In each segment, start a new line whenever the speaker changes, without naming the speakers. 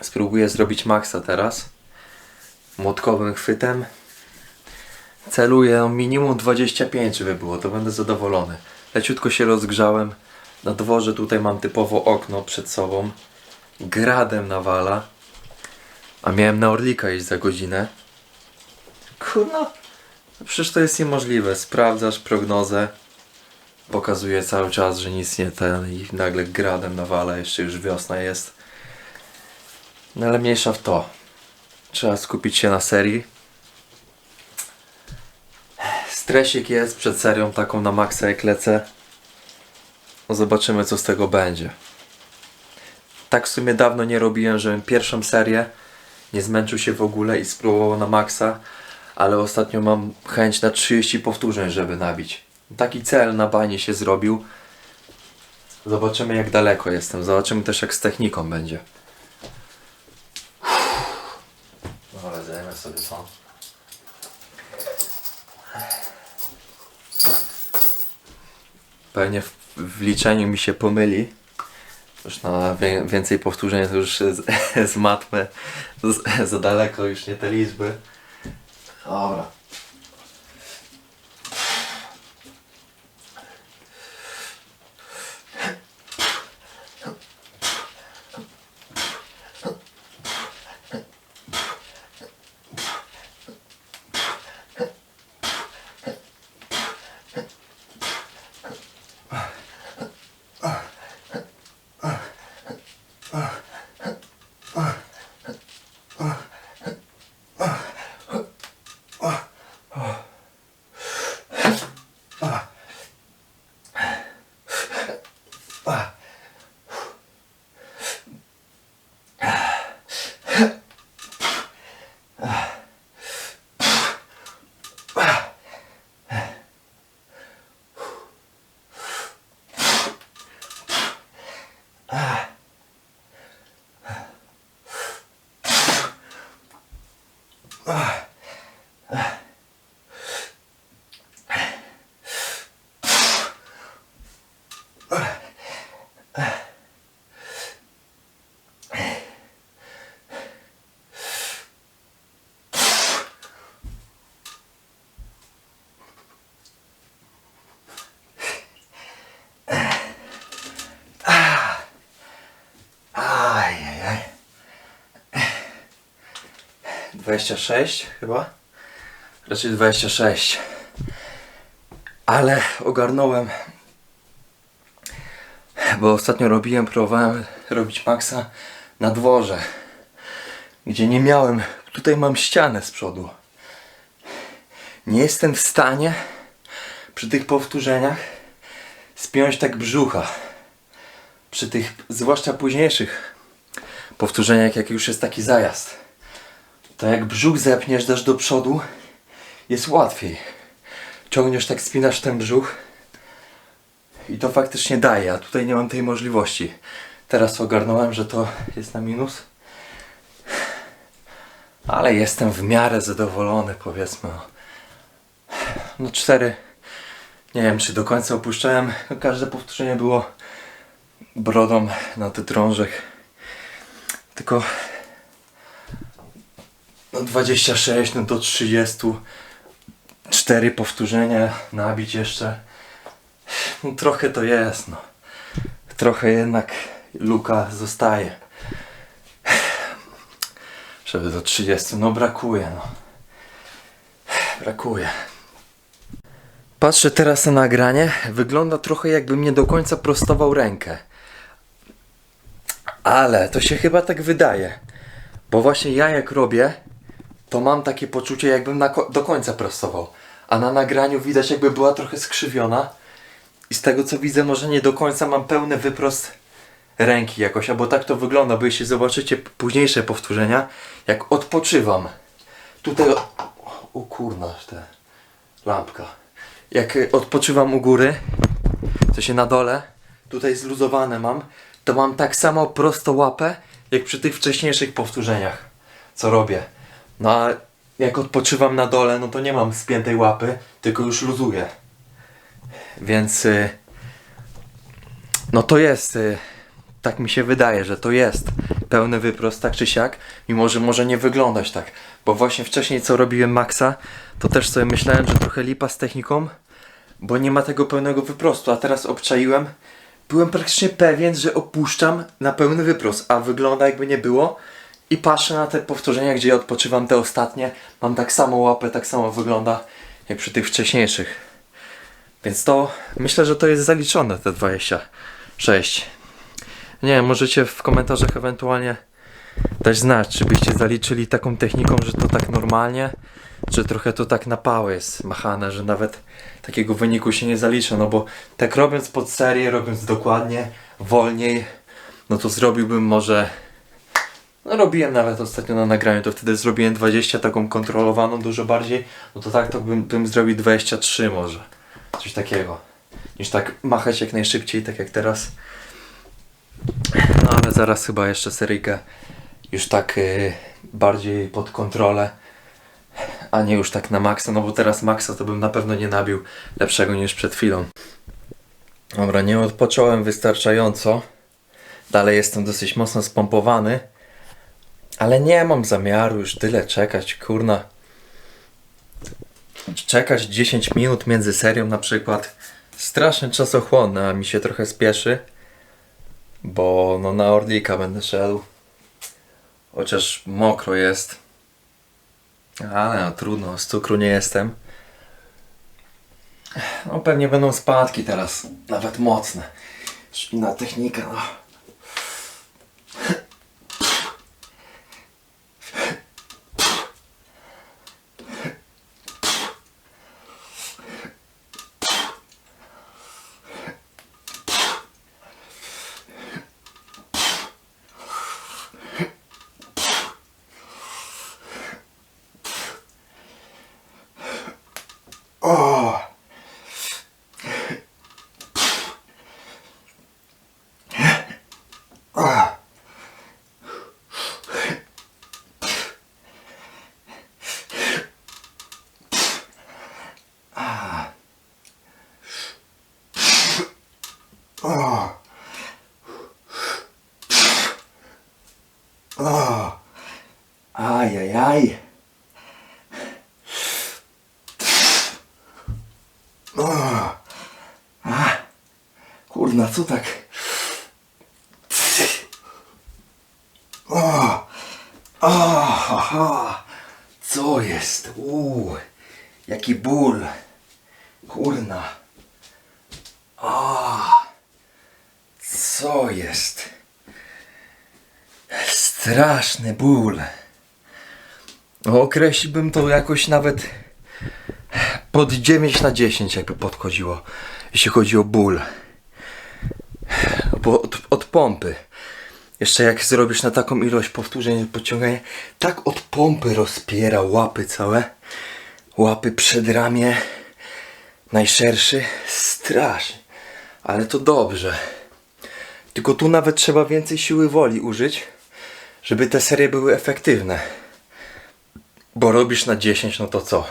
Spróbuję zrobić maksa teraz. Młotkowym chwytem. Celuję minimum 25, żeby było, to będę zadowolony. Leciutko się rozgrzałem. Na dworze tutaj mam typowo okno przed sobą. Gradem nawala. A miałem na Orlika iść za godzinę. Kurno. no Przecież to jest niemożliwe. Sprawdzasz prognozę. Pokazuje cały czas, że nic nie ten i nagle gradem nawala. Jeszcze już wiosna jest. No ale mniejsza w to. Trzeba skupić się na serii. Stresik jest przed serią taką na maksa jak lecę. No zobaczymy co z tego będzie. Tak w sumie dawno nie robiłem, żebym pierwszą serię nie zmęczył się w ogóle i spróbował na maksa, ale ostatnio mam chęć na 30 powtórzeń, żeby nabić. Taki cel na banie się zrobił. Zobaczymy jak daleko jestem. Zobaczymy też jak z techniką będzie. No ale zajmę sobie to. Pewnie w, w liczeniu mi się pomyli. Już na więcej powtórzeń to już z, z matmy z, za daleko już nie te liczby. Dobra. Ah. 26 chyba? Raczej 26. Ale ogarnąłem. Bo ostatnio robiłem, próbowałem robić maksa na dworze. Gdzie nie miałem. Tutaj mam ścianę z przodu. Nie jestem w stanie przy tych powtórzeniach spiąć tak brzucha przy tych, zwłaszcza późniejszych powtórzeniach, jak już jest taki zajazd, to jak brzuch zepniesz, dasz do przodu, jest łatwiej. Ciągniesz tak, spinasz ten brzuch i to faktycznie daje, a tutaj nie mam tej możliwości. Teraz ogarnąłem, że to jest na minus, ale jestem w miarę zadowolony, powiedzmy. No cztery. Nie wiem, czy do końca opuszczałem. Każde powtórzenie było brodą na te drążek. Tylko no 26, no do 30. Cztery powtórzenia, nabić jeszcze. No trochę to jest, no. Trochę jednak luka zostaje. Żeby do 30, no brakuje, no. Brakuje. Patrzę teraz na nagranie. Wygląda trochę jakbym nie do końca prostował rękę. Ale to się chyba tak wydaje. Bo właśnie ja jak robię, to mam takie poczucie jakbym ko- do końca prostował. A na nagraniu widać jakby była trochę skrzywiona. I z tego co widzę, może nie do końca mam pełny wyprost ręki jakoś, albo tak to wygląda, bo jeśli zobaczycie późniejsze powtórzenia, jak odpoczywam. Tutaj, o, o kurna, te lampka. Jak y, odpoczywam u góry, to się na dole, tutaj zluzowane mam, to mam tak samo prosto łapę, jak przy tych wcześniejszych powtórzeniach, co robię. No a jak odpoczywam na dole, no to nie mam spiętej łapy, tylko już luzuję. Więc y, no to jest, y, tak mi się wydaje, że to jest pełny wyprost tak czy siak, mimo że może nie wyglądać tak. Bo właśnie wcześniej co robiłem Maxa, to też sobie myślałem, że trochę lipa z techniką, bo nie ma tego pełnego wyprostu, a teraz obczaiłem. Byłem praktycznie pewien, że opuszczam na pełny wyprost, a wygląda jakby nie było. I patrzę na te powtórzenia, gdzie ja odpoczywam te ostatnie. Mam tak samo łapę, tak samo wygląda jak przy tych wcześniejszych. Więc to myślę, że to jest zaliczone te 26. Nie wiem, możecie w komentarzach ewentualnie dać znać, czy byście zaliczyli taką techniką, że to tak normalnie, czy trochę to tak na pałę jest machane, że nawet takiego wyniku się nie zalicza, no bo tak robiąc pod serię, robiąc dokładnie, wolniej, no to zrobiłbym może no robiłem nawet ostatnio na nagraniu, to wtedy zrobiłem 20 taką kontrolowaną dużo bardziej, no to tak to bym, bym zrobił 23 może. Coś takiego. Niż tak machać jak najszybciej, tak jak teraz. No ale zaraz chyba jeszcze seryjkę już tak y, bardziej pod kontrolę, a nie już tak na maksa, no bo teraz maksa to bym na pewno nie nabił lepszego niż przed chwilą. Dobra, nie odpocząłem wystarczająco. Dalej jestem dosyć mocno spompowany. Ale nie mam zamiaru już tyle czekać, kurna. Czekać 10 minut między serią na przykład. Strasznie czasochłonne, a mi się trochę spieszy. Bo no na Orlika będę szedł. Chociaż mokro jest. Ale no trudno, z cukru nie jestem. No pewnie będą spadki teraz, nawet mocne. Inna technika, no. Ajajaj. Kurna, co tak? O, aha, co jest? Uuu, jaki ból. Kurna. A, co jest? Straszny ból. Określiłbym to jakoś nawet pod 9 na 10 jakby podchodziło, jeśli chodzi o ból. Od, od pompy. Jeszcze jak zrobisz na taką ilość powtórzeń podciągania, tak od pompy rozpiera łapy całe. Łapy przedramię. Najszerszy. Strasznie. Ale to dobrze. Tylko tu nawet trzeba więcej siły woli użyć, żeby te serie były efektywne. Bo robisz na 10, no to co?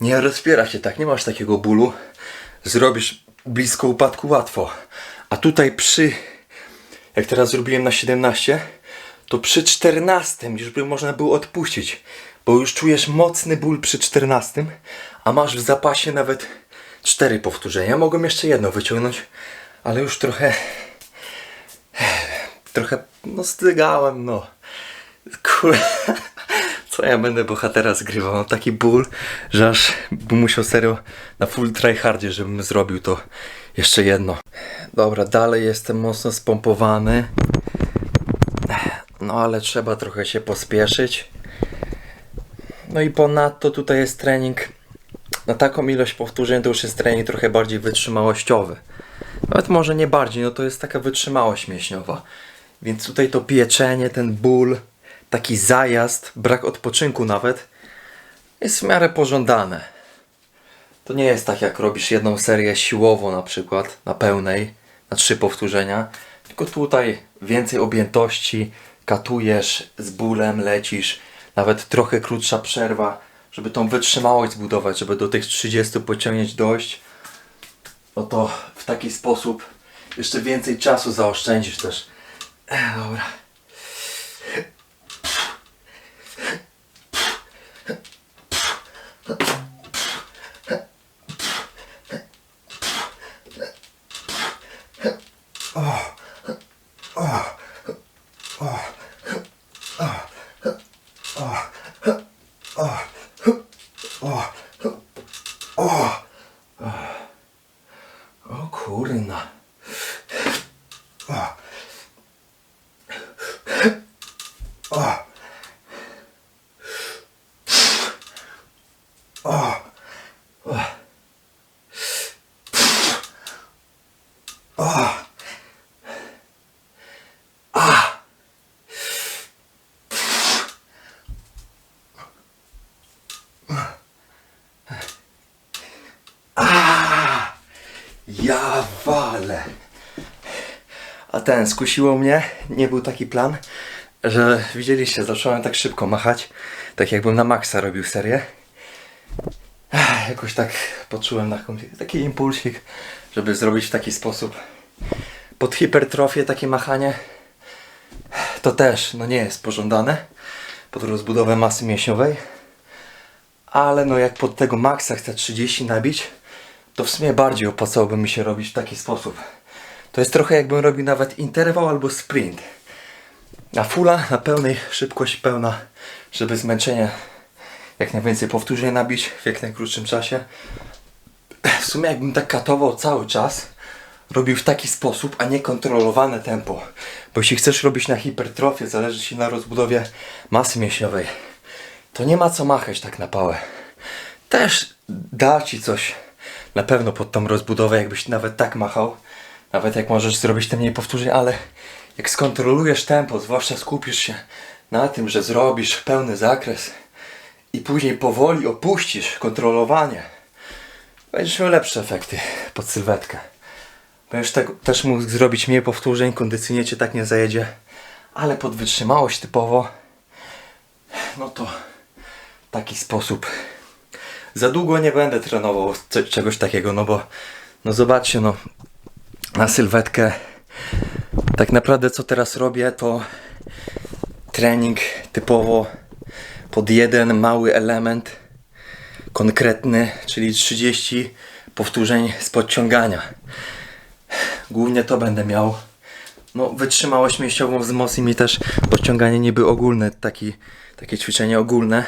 Nie rozpiera się tak, nie masz takiego bólu. Zrobisz blisko upadku łatwo. A tutaj przy, jak teraz zrobiłem na 17, to przy 14 już by można było odpuścić. Bo już czujesz mocny ból przy 14, a masz w zapasie nawet 4 powtórzenia. Mogłem jeszcze jedno wyciągnąć, ale już trochę, trochę, no stygałem, no. Kur... Co ja będę bohatera zgrywał? Mam taki ból, że aż bym musiał serio na full tryhardzie, żebym zrobił to jeszcze jedno. Dobra, dalej jestem mocno spompowany. No ale trzeba trochę się pospieszyć. No i ponadto tutaj jest trening na taką ilość powtórzeń to już jest trening trochę bardziej wytrzymałościowy. Nawet może nie bardziej, no to jest taka wytrzymałość mięśniowa. Więc tutaj to pieczenie, ten ból, taki zajazd, brak odpoczynku nawet, jest w miarę pożądane. To nie jest tak jak robisz jedną serię siłowo na przykład, na pełnej, na trzy powtórzenia, tylko tutaj więcej objętości, katujesz z bólem, lecisz, nawet trochę krótsza przerwa, żeby tą wytrzymałość zbudować, żeby do tych 30 pociągnięć dojść, no to w taki sposób jeszcze więcej czasu zaoszczędzisz też. Ech, dobra. ああ。ああああ Ja walę. A ten skusiło mnie, nie był taki plan, że widzieliście, zacząłem tak szybko machać, tak jakbym na maksa robił serię. Jakoś tak poczułem taką, taki impulsik, żeby zrobić w taki sposób. Pod hipertrofię takie machanie to też no nie jest pożądane pod rozbudowę masy mięśniowej. Ale no jak pod tego maksa chcę 30 nabić, to w sumie bardziej opłacałoby mi się robić w taki sposób. To jest trochę jakbym robił nawet interwał albo sprint. Na fulla, na pełnej, szybkość pełna, żeby zmęczenie jak najwięcej powtórzeń nabić w jak najkrótszym czasie. W sumie jakbym tak katował cały czas, robił w taki sposób, a nie kontrolowane tempo. Bo jeśli chcesz robić na hipertrofię, zależy ci na rozbudowie masy mięśniowej, to nie ma co machać tak na pałę. Też da ci coś na pewno pod tą rozbudowę, jakbyś nawet tak machał. Nawet jak możesz zrobić te mniej powtórzeń, ale jak skontrolujesz tempo, zwłaszcza skupisz się na tym, że zrobisz pełny zakres i później powoli opuścisz kontrolowanie, będziesz miał lepsze efekty pod sylwetkę. Będziesz tak, też mógł zrobić mniej powtórzeń, kondycyjnie cię tak nie zajedzie, ale pod wytrzymałość typowo, no to taki sposób. Za długo nie będę trenował czegoś takiego, no bo no zobaczcie, no na sylwetkę tak naprawdę co teraz robię to trening typowo pod jeden mały element konkretny, czyli 30 powtórzeń z podciągania. Głównie to będę miał. No, wytrzymałość mięśniową wzmocni mi też podciąganie niby ogólne, taki, takie ćwiczenie ogólne.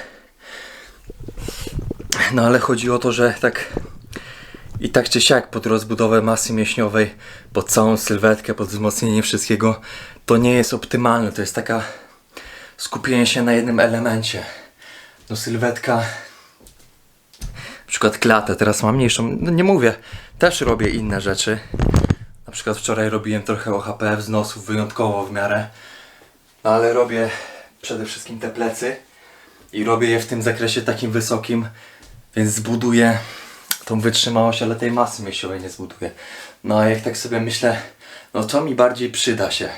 No ale chodzi o to, że tak i tak czy siak pod rozbudowę masy mięśniowej, pod całą sylwetkę, pod wzmocnienie wszystkiego, to nie jest optymalne. To jest taka skupienie się na jednym elemencie. No sylwetka, na przykład klatę, teraz mam mniejszą, no nie mówię, też robię inne rzeczy. Na przykład wczoraj robiłem trochę OHP wznosów, wyjątkowo w miarę. No ale robię przede wszystkim te plecy i robię je w tym zakresie takim wysokim, więc zbuduję tą wytrzymałość, ale tej masy mięśniowej nie zbuduję. No a jak tak sobie myślę, no to mi bardziej przyda się.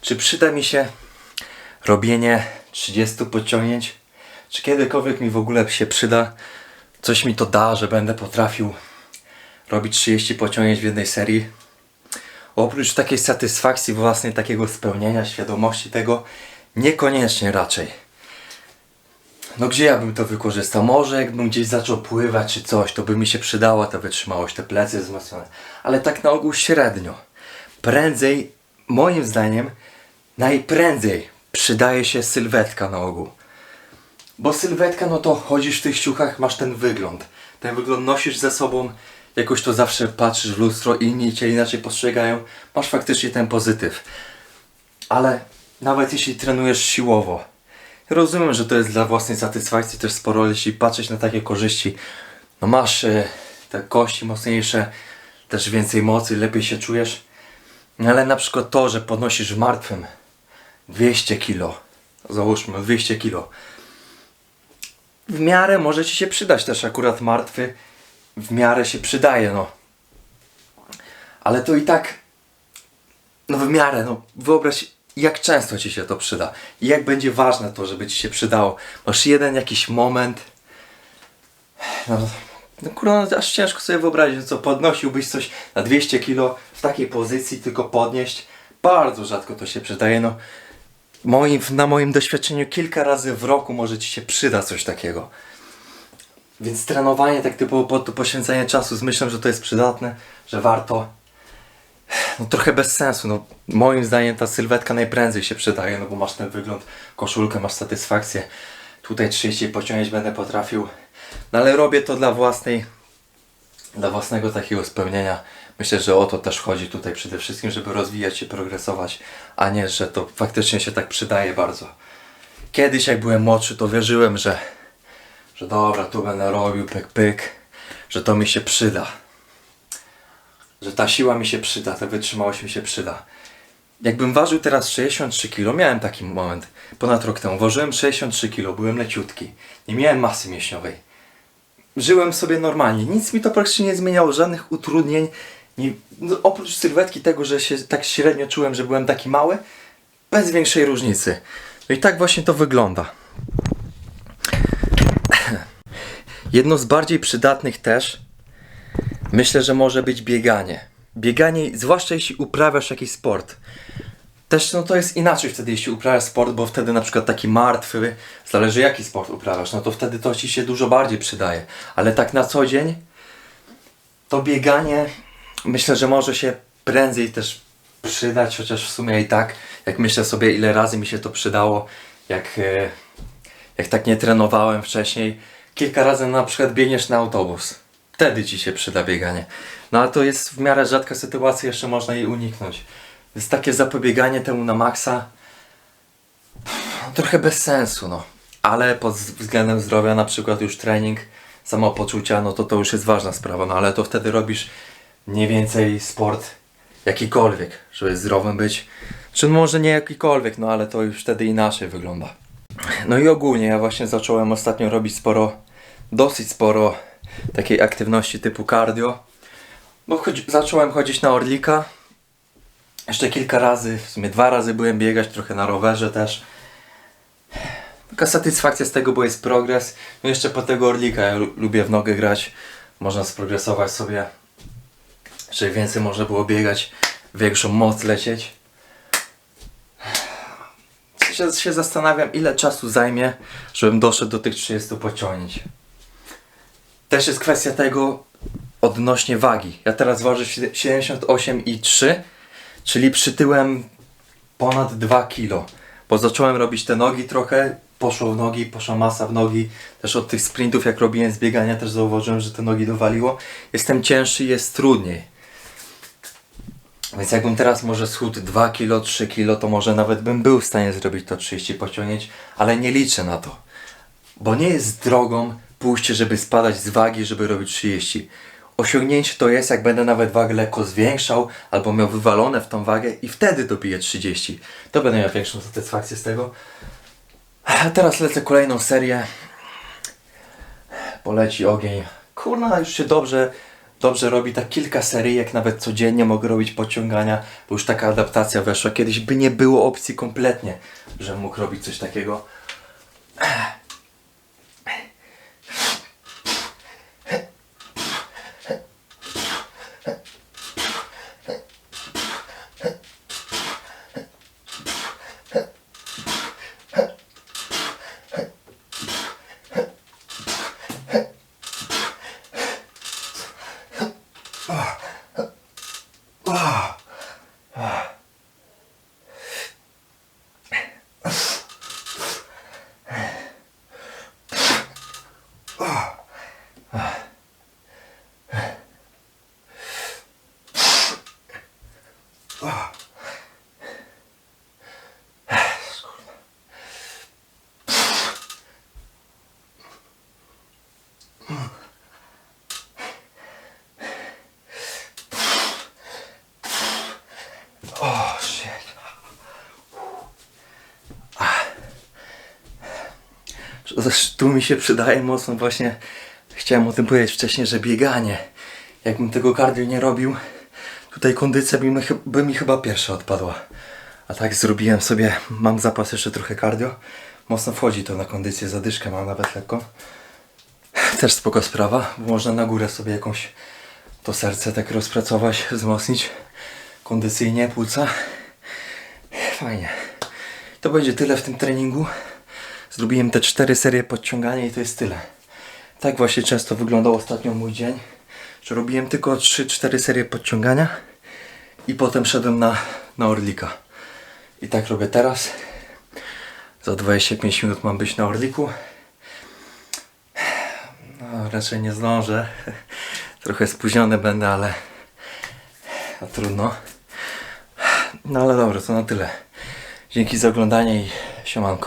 Czy przyda mi się robienie 30 podciągnięć? Czy kiedykolwiek mi w ogóle się przyda? Coś mi to da, że będę potrafił robić 30 podciągnięć w jednej serii? Oprócz takiej satysfakcji własnej, takiego spełnienia, świadomości tego, niekoniecznie raczej. No gdzie ja bym to wykorzystał? Może jakbym gdzieś zaczął pływać czy coś, to by mi się przydała ta wytrzymałość, te plecy wzmocnione. Ale tak na ogół średnio. Prędzej, moim zdaniem, najprędzej przydaje się sylwetka na ogół. Bo sylwetka, no to chodzisz w tych ciuchach, masz ten wygląd. Ten wygląd nosisz ze sobą, jakoś to zawsze patrzysz w lustro, inni cię inaczej postrzegają. Masz faktycznie ten pozytyw. Ale nawet jeśli trenujesz siłowo, rozumiem, że to jest dla własnej satysfakcji też sporo, jeśli patrzeć na takie korzyści. No masz e, te kości mocniejsze, też więcej mocy, lepiej się czujesz. No Ale na przykład to, że podnosisz martwym 200 kilo, załóżmy 200 kilo, w miarę może Ci się przydać też akurat martwy, w miarę się przydaje, no. Ale to i tak, no w miarę, no wyobraź jak często Ci się to przyda i jak będzie ważne to, żeby Ci się przydało. Masz jeden jakiś moment, no, no kurwa, no, aż ciężko sobie wyobrazić, no co podnosiłbyś coś na 200 kilo w takiej pozycji, tylko podnieść. Bardzo rzadko to się przydaje, no. Moim, na moim doświadczeniu kilka razy w roku może Ci się przyda coś takiego. Więc trenowanie, tak typowo pod poświęcenie czasu z myślą, że to jest przydatne, że warto. No trochę bez sensu. No, moim zdaniem ta sylwetka najprędzej się przydaje, no bo masz ten wygląd, koszulkę, masz satysfakcję. Tutaj 30 pociągnąć będę potrafił. No ale robię to dla własnej, dla własnego takiego spełnienia. Myślę, że o to też chodzi tutaj przede wszystkim, żeby rozwijać się, progresować, a nie, że to faktycznie się tak przydaje bardzo. Kiedyś jak byłem młodszy, to wierzyłem, że, że dobra, tu będę robił pyk pyk, że to mi się przyda że ta siła mi się przyda, ta wytrzymałość mi się przyda. Jakbym ważył teraz 63 kg, miałem taki moment, ponad rok temu, ważyłem 63 kg, byłem leciutki, nie miałem masy mięśniowej. Żyłem sobie normalnie, nic mi to praktycznie nie zmieniało, żadnych utrudnień, nie, no, oprócz sylwetki tego, że się tak średnio czułem, że byłem taki mały, bez większej różnicy. No i tak właśnie to wygląda. Jedno z bardziej przydatnych też Myślę, że może być bieganie. Bieganie, zwłaszcza jeśli uprawiasz jakiś sport. Też no to jest inaczej wtedy, jeśli uprawiasz sport, bo wtedy na przykład taki martwy, zależy jaki sport uprawiasz, no to wtedy to ci się dużo bardziej przydaje. Ale tak na co dzień, to bieganie myślę, że może się prędzej też przydać, chociaż w sumie i tak, jak myślę sobie ile razy mi się to przydało, jak, e, jak tak nie trenowałem wcześniej, kilka razy na przykład biegniesz na autobus. Wtedy ci się przyda bieganie. No ale to jest w miarę rzadka sytuacja, jeszcze można jej uniknąć. Jest takie zapobieganie temu na maksa trochę bez sensu, no. Ale pod względem zdrowia, na przykład już trening, samopoczucia, no to to już jest ważna sprawa, no ale to wtedy robisz mniej więcej sport jakikolwiek, żeby zdrowym być. Czy może nie jakikolwiek, no ale to już wtedy inaczej wygląda. No i ogólnie ja właśnie zacząłem ostatnio robić sporo, dosyć sporo takiej aktywności typu cardio. Bo chodzi, zacząłem chodzić na Orlika. Jeszcze kilka razy, w sumie dwa razy byłem biegać, trochę na rowerze też. Taka satysfakcja z tego, bo jest progres. No jeszcze po tego Orlika ja lu- lubię w nogę grać. Można sprogresować sobie. Żeby więcej można było biegać, większą moc lecieć. Się, się zastanawiam, ile czasu zajmie, żebym doszedł do tych 30 pociągnięć. Też jest kwestia tego odnośnie wagi. Ja teraz ważę siedem- 78,3, czyli przytyłem ponad 2 kg. Bo zacząłem robić te nogi trochę, poszło w nogi, poszła masa w nogi. Też od tych sprintów, jak robiłem z biegania, też zauważyłem, że te nogi dowaliło. Jestem cięższy, jest trudniej. Więc jakbym teraz może schudł 2 kg, 3 kg, to może nawet bym był w stanie zrobić to 30 pociągnięć, ale nie liczę na to. Bo nie jest drogą pójście, żeby spadać z wagi, żeby robić 30. Osiągnięcie to jest, jak będę nawet wagę lekko zwiększał, albo miał wywalone w tą wagę i wtedy dobiję 30. To będę miał większą satysfakcję z tego. A teraz lecę kolejną serię. Poleci ogień. Kurna, już się dobrze, dobrze robi. Tak kilka seryjek, nawet codziennie mogę robić podciągania, bo już taka adaptacja weszła. Kiedyś by nie było opcji kompletnie, że mógł robić coś takiego. O, shit. Zresztą tu mi się przydaje mocno właśnie, chciałem o tym powiedzieć wcześniej, że bieganie. Jakbym tego cardio nie robił, tutaj kondycja by mi, by mi chyba pierwsza odpadła. A tak zrobiłem sobie, mam zapas jeszcze trochę cardio. Mocno wchodzi to na kondycję, zadyszkę mam nawet lekko. Też spoko sprawa, bo można na górę sobie jakąś to serce tak rozpracować, wzmocnić kondycyjnie płuca. Fajnie. To będzie tyle w tym treningu. Zrobiłem te cztery serie podciągania i to jest tyle. Tak właśnie często wyglądał ostatnio mój dzień, że robiłem tylko 3-4 serie podciągania i potem szedłem na, na Orlika. I tak robię teraz. Za 25 minut mam być na Orliku. No, raczej nie zdążę. Trochę spóźniony będę, ale no, trudno. No ale dobra, to na tyle. Dzięki za oglądanie i siemanko.